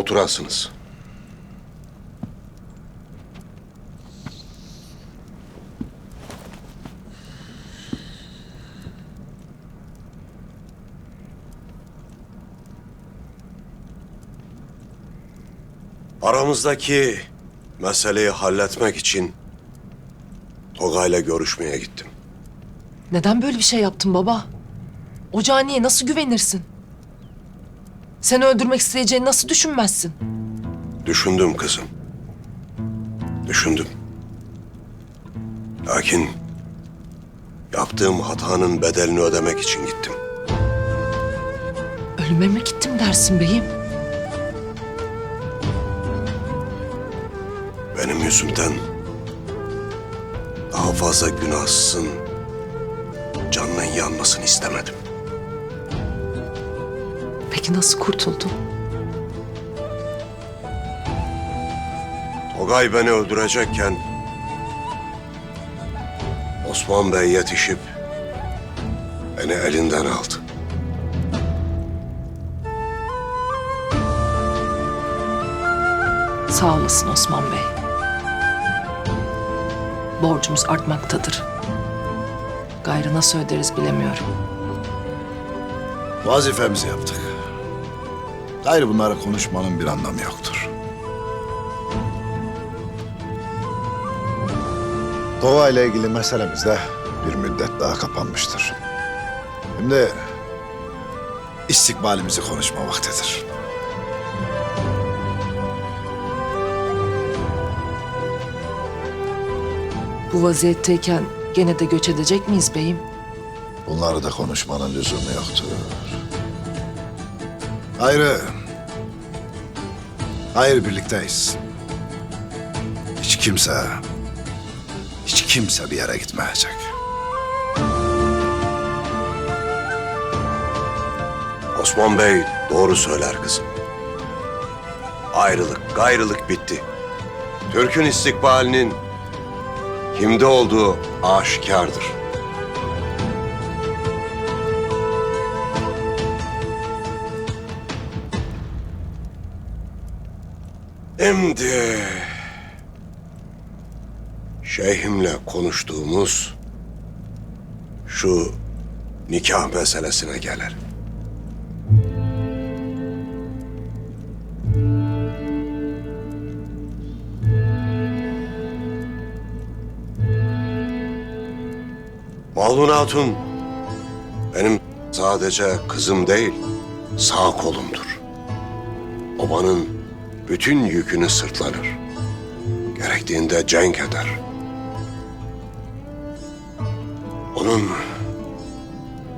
Oturasınız. Aramızdaki meseleyi halletmek için Togay'la görüşmeye gittim. Neden böyle bir şey yaptın baba? O caniye nasıl güvenirsin? Seni öldürmek isteyeceğini nasıl düşünmezsin? Düşündüm kızım. Düşündüm. Lakin yaptığım hatanın bedelini ödemek için gittim. Ölüme mi gittim dersin beyim? Benim yüzümden daha fazla günahsızın canının yanmasını istemedim. Peki nasıl kurtuldun? Togay beni öldürecekken Osman Bey yetişip beni elinden aldı. Sağ olasın Osman Bey. Borcumuz artmaktadır. Gayrı nasıl öderiz bilemiyorum. Vazifemizi yaptık. Gayrı bunlara konuşmanın bir anlamı yoktur. Doğa ile ilgili meselemiz de bir müddet daha kapanmıştır. Şimdi istikbalimizi konuşma vaktidir. Bu vaziyetteyken gene de göç edecek miyiz beyim? Bunları da konuşmanın lüzumu yoktur. Gayrı, gayrı birlikteyiz. Hiç kimse, hiç kimse bir yere gitmeyecek. Osman Bey doğru söyler kızım. Ayrılık, gayrılık bitti. Türk'ün istikbalinin kimde olduğu aşikardır. Şimdi şeyhimle konuştuğumuz şu nikah meselesine gelelim. Malun Hatun benim sadece kızım değil, sağ kolumdur. Obanın bütün yükünü sırtlanır. Gerektiğinde cenk eder. Onun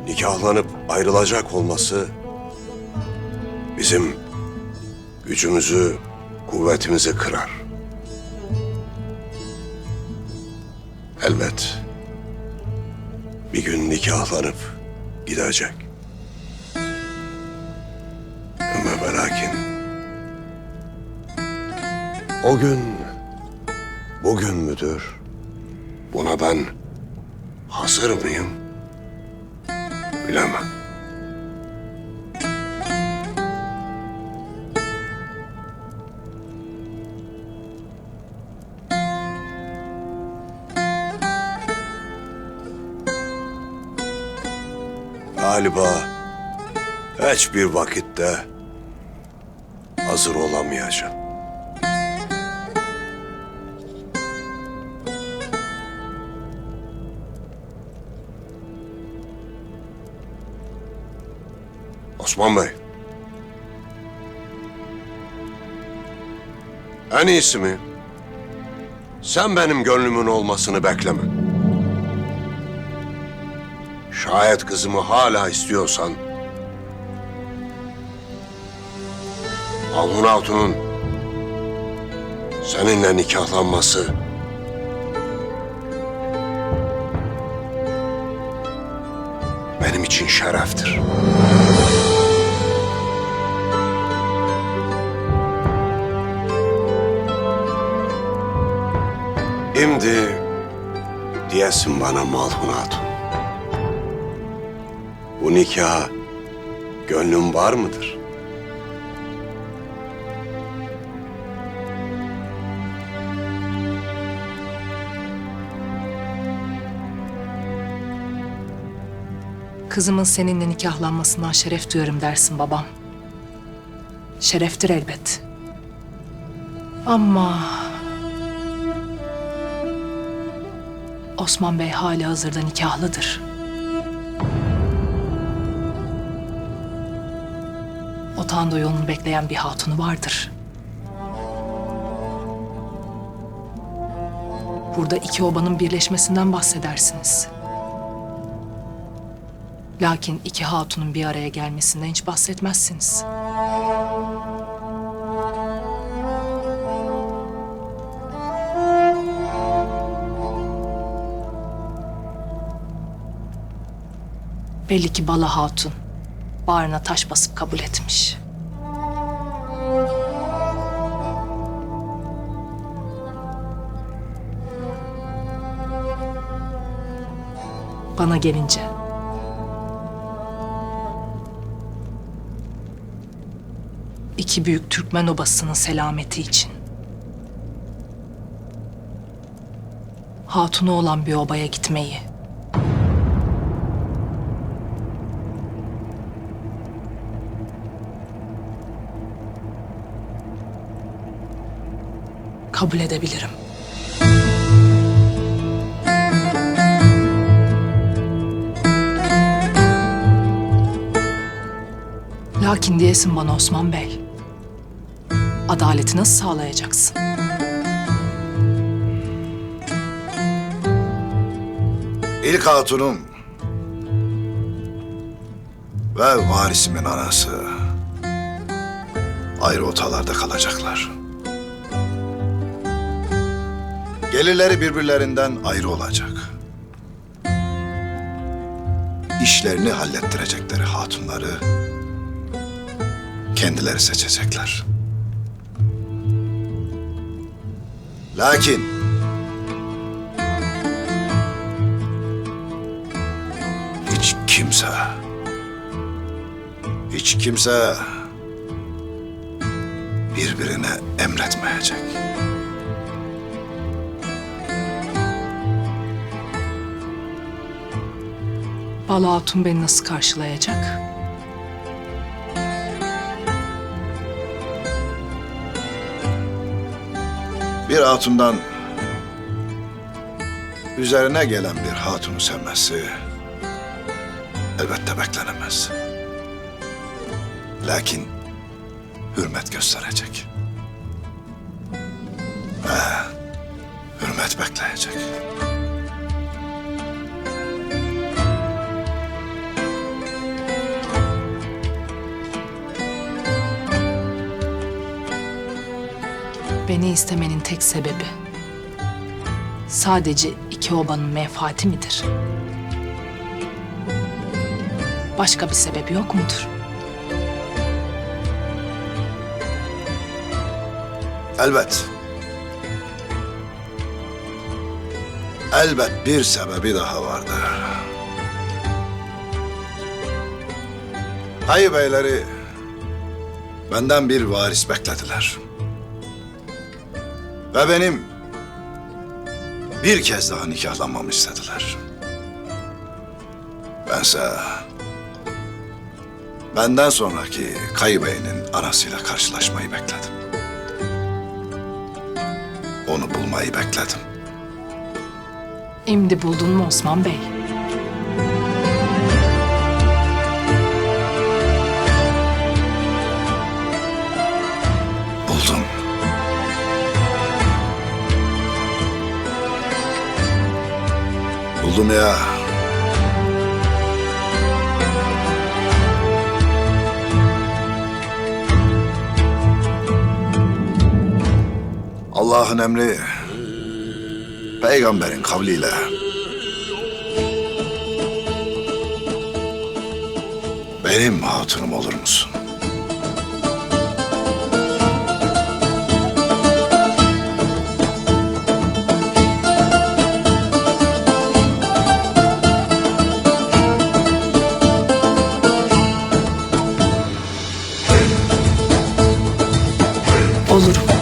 nikahlanıp ayrılacak olması bizim gücümüzü, kuvvetimizi kırar. Elbet bir gün nikahlanıp gidecek. Ama ve o gün bugün müdür? Buna ben hazır mıyım? Bilemem. Galiba hiçbir vakitte hazır olamayacağım. Osman Bey. En iyisi mi? Sen benim gönlümün olmasını bekleme. Şayet kızımı hala istiyorsan... Alhun Hatun'un seninle nikahlanması... benim için şereftir. Şimdi diyesin bana Malhun Hatun. Bu nikah gönlün var mıdır? Kızımın seninle nikahlanmasından şeref duyarım dersin babam. Şereftir elbet. Ama Osman Bey hali hazırda nikahlıdır. Otağında yolunu bekleyen bir hatunu vardır. Burada iki obanın birleşmesinden bahsedersiniz. Lakin iki hatunun bir araya gelmesinden hiç bahsetmezsiniz. Belli ki Bala Hatun bağrına taş basıp kabul etmiş. Bana gelince iki büyük Türkmen obasının selameti için hatunu olan bir obaya gitmeyi kabul edebilirim. Lakin diyesin bana Osman Bey. Adaleti nasıl sağlayacaksın? İlk hatunum ve varisimin anası ayrı otalarda kalacaklar. Gelirleri birbirlerinden ayrı olacak. İşlerini hallettirecekleri hatunları kendileri seçecekler. Lakin hiç kimse hiç kimse birbirine emretmeyecek. Bala Hatun beni nasıl karşılayacak? Bir hatundan üzerine gelen bir hatunu sevmesi elbette beklenemez. Lakin hürmet gösterecek. Ve hürmet bekleyecek. Beni istemenin tek sebebi sadece iki obanın menfaati midir? Başka bir sebebi yok mudur? Elbet. Elbet bir sebebi daha vardır. Hayı beyleri benden bir varis beklediler. Ve benim bir kez daha nikahlanmamı istediler. Bense benden sonraki Kayı Bey'in anasıyla karşılaşmayı bekledim. Onu bulmayı bekledim. Şimdi buldun mu Osman Bey? Buldum. Buldum ya. Allah'ın emri, peygamberin kavliyle benim hatunum olur musun? Olurum.